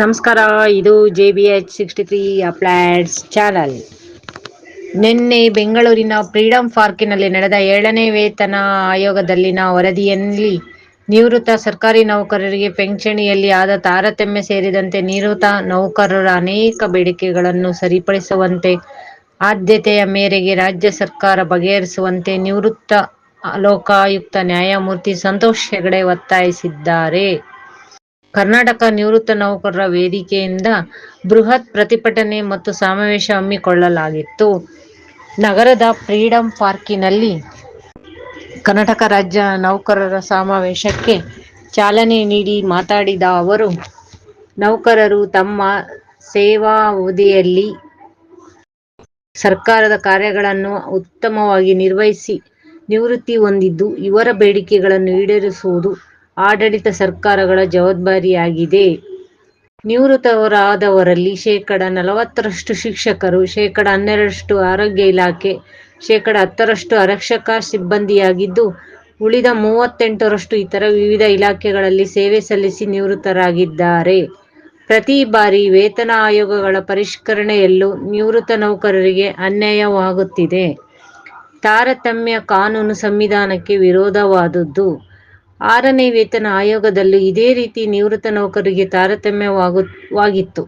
ನಮಸ್ಕಾರ, ಇದು J B H sixty three updates channel ನಿನ್ನೆ ಬೆಂಗಳೂರಿನ ಫ್ರೀಡಂ ಪಾರ್ಕಿನಲ್ಲಿ ನಡೆದ ಏಳನೇ ವೇತನ ಆಯೋಗದಲ್ಲಿನ ವರದಿಯಲ್ಲಿ ನಿವೃತ್ತ ಸರ್ಕಾರಿ ನೌಕರರಿಗೆ ಪಿಂಚಣಿಯಲ್ಲಿ ಆದ ತಾರತಮ್ಯ ಸೇರಿದಂತೆ ನಿವೃತ್ತ ನೌಕರರ ಅನೇಕ ಬೇಡಿಕೆಗಳನ್ನು ಸರಿಪಡಿಸುವಂತೆ ಆದ್ಯತೆಯ ಮೇರೆಗೆ ರಾಜ್ಯ ಸರ್ಕಾರ ಬಗೆಹರಿಸುವಂತೆ ನಿವೃತ್ತ ಲೋಕಾಯುಕ್ತ ನ್ಯಾಯಮೂರ್ತಿ ಸಂತೋಷ್ ಹೆಗಡೆ ಒತ್ತಾಯಿಸಿದ್ದಾರೆ. ಕರ್ನಾಟಕ ನಿವೃತ್ತ ನೌಕರರ ವೇದಿಕೆಯಿಂದ ಬೃಹತ್ ಪ್ರತಿಭಟನೆ ಮತ್ತು ಸಮಾವೇಶ ಹಮ್ಮಿಕೊಳ್ಳಲಾಗಿತ್ತು. ನಗರದ ಫ್ರೀಡಂ ಪಾರ್ಕಿನಲ್ಲಿ ಕರ್ನಾಟಕ ರಾಜ್ಯ ನೌಕರರ ಸಮಾವೇಶಕ್ಕೆ ಚಾಲನೆ ನೀಡಿ ಮಾತಾಡಿದ ಅವರು, ನೌಕರರು ತಮ್ಮ ಸೇವಾವಧಿಯಲ್ಲಿ ಸರ್ಕಾರದ ಕಾರ್ಯಗಳನ್ನು ಉತ್ತಮವಾಗಿ ನಿರ್ವಹಿಸಿ ನಿವೃತ್ತಿ ಹೊಂದಿದ್ದು, ಇವರ ಬೇಡಿಕೆಗಳನ್ನು ಈಡೇರಿಸುವುದು ಆಡಳಿತ ಸರ್ಕಾರಗಳ ಜವಾಬ್ದಾರಿಯಾಗಿದೆ. ನಿವೃತ್ತರಾದವರಲ್ಲಿ ಶೇಕಡ ನಲವತ್ತರಷ್ಟು ಶಿಕ್ಷಕರು, ಶೇಕಡ ಹನ್ನೆರಡರಷ್ಟು ಆರೋಗ್ಯ ಇಲಾಖೆ, ಶೇಕಡ ಹತ್ತರಷ್ಟು ಅರಕ್ಷಕ ಸಿಬ್ಬಂದಿಯಾಗಿದ್ದು, ಉಳಿದ ಮೂವತ್ತೆಂಟರಷ್ಟು ಇತರ ವಿವಿಧ ಇಲಾಖೆಗಳಲ್ಲಿ ಸೇವೆ ಸಲ್ಲಿಸಿ ನಿವೃತ್ತರಾಗಿದ್ದಾರೆ. ಪ್ರತಿ ಬಾರಿ ವೇತನ ಆಯೋಗಗಳ ಪರಿಷ್ಕರಣೆಯಲ್ಲೂ ನಿವೃತ್ತ ನೌಕರರಿಗೆ ಅನ್ಯಾಯವಾಗುತ್ತಿದೆ. ತಾರತಮ್ಯ ಕಾನೂನು ಸಂವಿಧಾನಕ್ಕೆ ವಿರೋಧವಾದುದು. ಆರನೇ ವೇತನ ಆಯೋಗದಲ್ಲೂ ಇದೇ ರೀತಿ ನಿವೃತ್ತ ನೌಕರರಿಗೆ ತಾರತಮ್ಯವಾಗುವಾಗಿತ್ತು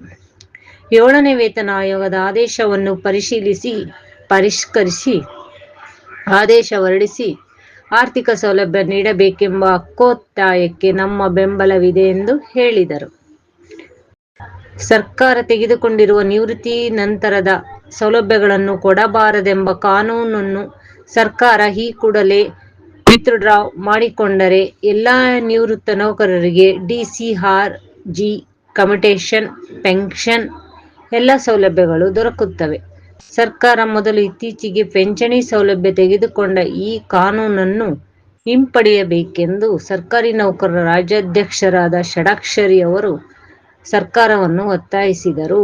ಏಳನೇ ವೇತನ ಆಯೋಗದ ಆದೇಶವನ್ನು ಪರಿಶೀಲಿಸಿ, ಪರಿಷ್ಕರಿಸಿ ಆದೇಶ ಹೊರಡಿಸಿ ಆರ್ಥಿಕ ಸೌಲಭ್ಯ ನೀಡಬೇಕೆಂಬ ಹಕ್ಕೊತ್ತಾಯಕ್ಕೆ ನಮ್ಮ ಬೆಂಬಲವಿದೆ ಎಂದು ಹೇಳಿದರು. ಸರ್ಕಾರ ತೆಗೆದುಕೊಂಡಿರುವ ನಿವೃತ್ತಿ ನಂತರದ ಸೌಲಭ್ಯಗಳನ್ನು ಕೊಡಬಾರದೆಂಬ ಕಾನೂನನ್ನು ಸರ್ಕಾರ ಈ ಕೂಡಲೇ ವಿತ್ಡ್ರಾ ಮಾಡಿಕೊಂಡರೆ ಎಲ್ಲಾ ನಿವೃತ್ತ ನೌಕರರಿಗೆ ಡಿಸಿಆರ್, ಜಿ ಕಮಿಟೇಷನ್ ಪೆನ್ಷನ್ ಎಲ್ಲ ಸೌಲಭ್ಯಗಳು ದೊರಕುತ್ತವೆ. ಸರ್ಕಾರ ಮೊದಲು ಇತ್ತೀಚೆಗೆ ಪಿಂಚಣಿ ಸೌಲಭ್ಯ ತೆಗೆದುಕೊಂಡ ಈ ಕಾನೂನನ್ನು ಹಿಂಪಡೆಯಬೇಕೆಂದು ಸರ್ಕಾರಿ ನೌಕರರ ರಾಜ್ಯಾಧ್ಯಕ್ಷರಾದ ಷಡಾಕ್ಷರಿ ಅವರು ಸರ್ಕಾರವನ್ನು ಒತ್ತಾಯಿಸಿದರು.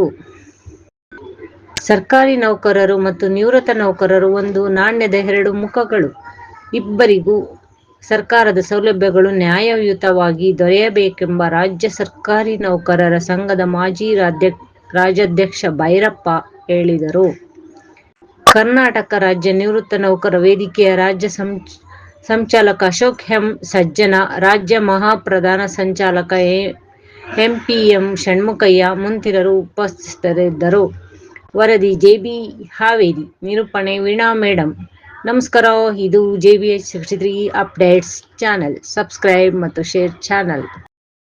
ಸರ್ಕಾರಿ ನೌಕರರು ಮತ್ತು ನಿವೃತ್ತ ನೌಕರರು ಒಂದು ನಾಣ್ಯದ ಎರಡು ಮುಖಗಳು. ಇಬ್ಬರಿಗೂ ಸರ್ಕಾರದ ಸೌಲಭ್ಯಗಳು ನ್ಯಾಯಯುತವಾಗಿ ದೊರೆಯಬೇಕೆಂಬ ರಾಜ್ಯ ಸರ್ಕಾರಿ ನೌಕರರ ಸಂಘದ ಮಾಜಿ ರಾಜ್ಯಾಧ್ಯಕ್ಷ ಭೈರಪ್ಪ ಹೇಳಿದರು. ಕರ್ನಾಟಕ ರಾಜ್ಯ ನಿವೃತ್ತ ನೌಕರ ವೇದಿಕೆಯ ರಾಜ್ಯ ಸಂಚಾಲಕ ಅಶೋಕ್ ಎಂ. ಸಜ್ಜನ, ರಾಜ್ಯ ಮಹಾಪ್ರಧಾನ ಸಂಚಾಲಕ ಎಂ. ಪಿ. ಎಂ. ಷಣ್ಮುಖಯ್ಯ ಮುಂತಿರರು ಉಪಸ್ಥಿತರಿದ್ದರು. ವರದಿ ಜೆಬಿ ಹಾವೇರಿ ನಿರೂಪಣೆ ವೀಣಾ ಮೇಡಂ ನಮಸ್ಕಾರ ಇದು J B H sixty three updates channel subscribe ಮತ್ತು ಶೇರ್ ಚಾನಲ್